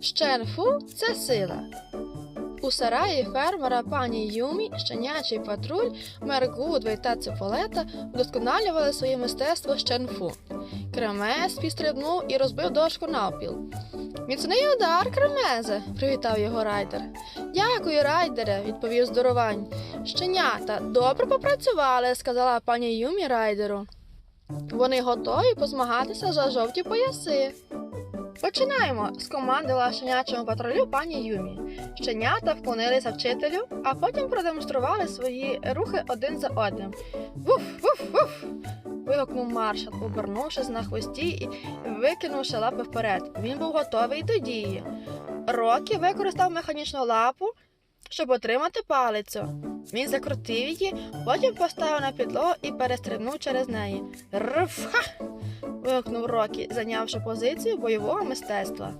Щенфу це сила. У сараї фермера пані Юмі, щенячий патруль, мер Гудвей та Цифолета вдосконалювали своє мистецтво щенфу. Кремез підстрибнув і розбив дошку навпіл. Міцний удар, кремезе, привітав його райдер. Дякую, райдере, відповів здоровань. Щенята, добре попрацювали, сказала пані Юмі райдеру. Вони готові позмагатися за жовті пояси. Починаємо, скомандила щенячому патрулю пані Юмі. Щенята вклонилися вчителю, а потім продемонстрували свої рухи один за одним. Вуф, вуф, вуф. вигукнув маршал, обернувшись на хвості і викинувши лапи вперед. Він був готовий до дії. Рокі використав механічну лапу, щоб отримати палицю. Він закрутив її, потім поставив на підлогу і перестрибнув через неї. Рф-ха! Вигукнув Рокі, зайнявши позицію бойового мистецтва.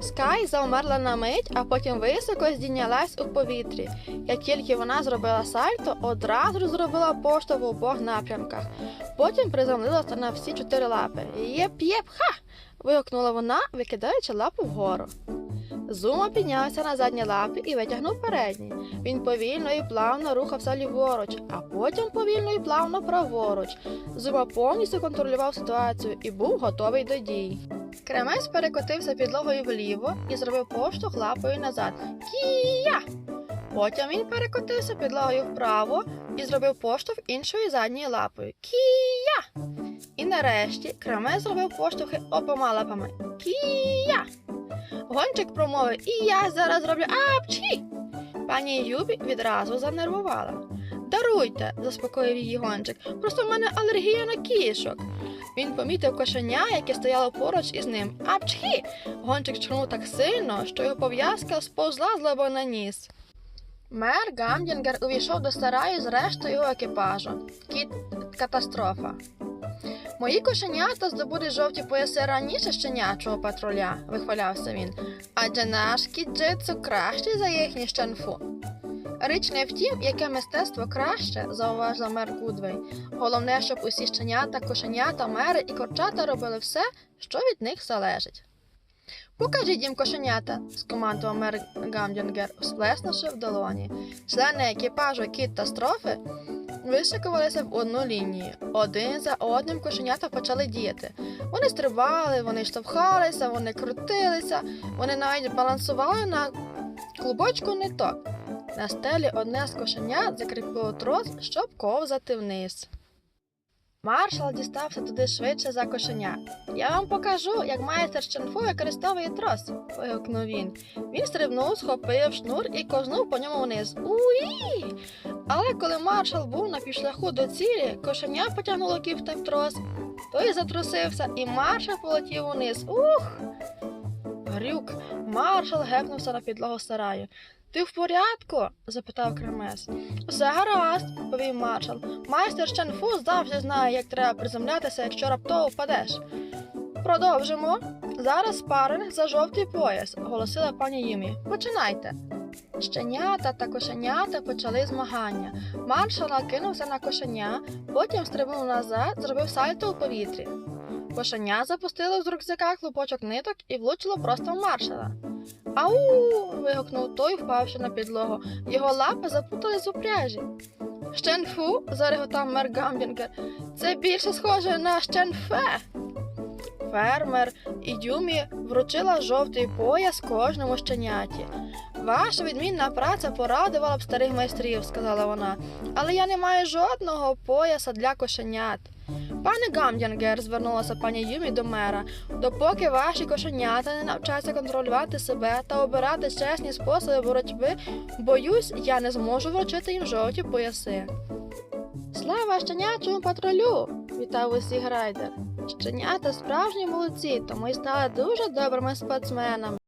Скай завмерла на мить, а потім високо здійнялась у повітрі. Як тільки вона зробила сальто, одразу зробила поштовх в обох напрямках. Потім приземлилася на всі чотири лапи. Єп-єп, ха! вигукнула вона, викидаючи лапу вгору. Зума піднявся на задні лапи і витягнув передні. Він повільно і плавно рухався ліворуч, а потім повільно і плавно праворуч. Зума повністю контролював ситуацію і був готовий до дій. Кремець перекотився підлогою вліво і зробив поштовх лапою назад. Кія! Потім він перекотився підлогою вправо і зробив поштовх іншою задньою лапою. Кія! І нарешті кремець зробив поштовхи обома лапами. Кія! Гончик промовив, і я зараз зроблю апчі. Пані Юбі відразу занервувала. Даруйте, заспокоїв її гончик. Просто в мене алергія на кішок. Він помітив кошеня, яке стояло поруч із ним. Апчхі! Гончик чхнув так сильно, що його пов'язка сповзла з лоба на ніс. Мер Гамдінгер увійшов до сараю з рештою його екіпажу. Кіт катастрофа. Мої кошенята здобудуть жовті пояси раніше щенячого патруля, вихвалявся він. Адже наш кіт джитсу кращий за їхній щенфу. Річ не в тім, яке мистецтво краще, зауважила мер Гудвей. Головне, щоб усі щенята, кошенята, мери і корчата робили все, що від них залежить. Покажіть їм кошенята, скомандував мер Гамдінгер, сплеснувши в долоні. Члени екіпажу кіт та строфи вишикувалися в одну лінію. Один за одним кошенята почали діяти. Вони стрибали, вони штовхалися, вони крутилися, вони навіть балансували на клубочку ниток. На стелі одне з кошенят закріпило трос, щоб ковзати вниз. Маршал дістався туди швидше за кошеня. Я вам покажу, як майстер Щенфу використовує трос, вигукнув він. Він стрибнув, схопив шнур і ковзнув по ньому вниз. Уї! Але коли маршал був на пішляху до цілі, кошеня потягнуло кіфта в трос. Той затрусився, і маршал полетів униз. Ух! Грюк, маршал гепнувся на підлогу сараю. Ти в порядку? запитав Кремес. Все гаразд, повів маршал. Майстер Щенфу завжди знає, як треба приземлятися, якщо раптово впадеш. Продовжимо. Зараз спаринг за жовтий пояс, оголосила пані Юмі. Починайте. Щенята та кошенята почали змагання. Маршал накинувся на кошеня, потім стрибнув назад, зробив сальто у повітрі. Кошеня запустило з рюкзака клубочок ниток і влучило просто в маршала. Ау. вигукнув той, впавши на підлогу. Його лапи запутались у пряжі. Щенфу, зареготав мер Гамбінгер. Це більше схоже на щенфе. Фермер і Юмі вручила жовтий пояс кожному щеняті. Ваша відмінна праця порадувала б старих майстрів, сказала вона, але я не маю жодного пояса для кошенят. Пане Гамдянгер, звернулася пані Юмі до мера, допоки ваші кошенята не навчаться контролювати себе та обирати чесні способи боротьби, боюсь, я не зможу вручити їм жовті пояси. Слава щенячому патрулю! вітав усіх райдер. Щенята справжні молодці, тому й стали дуже добрими спортсменами.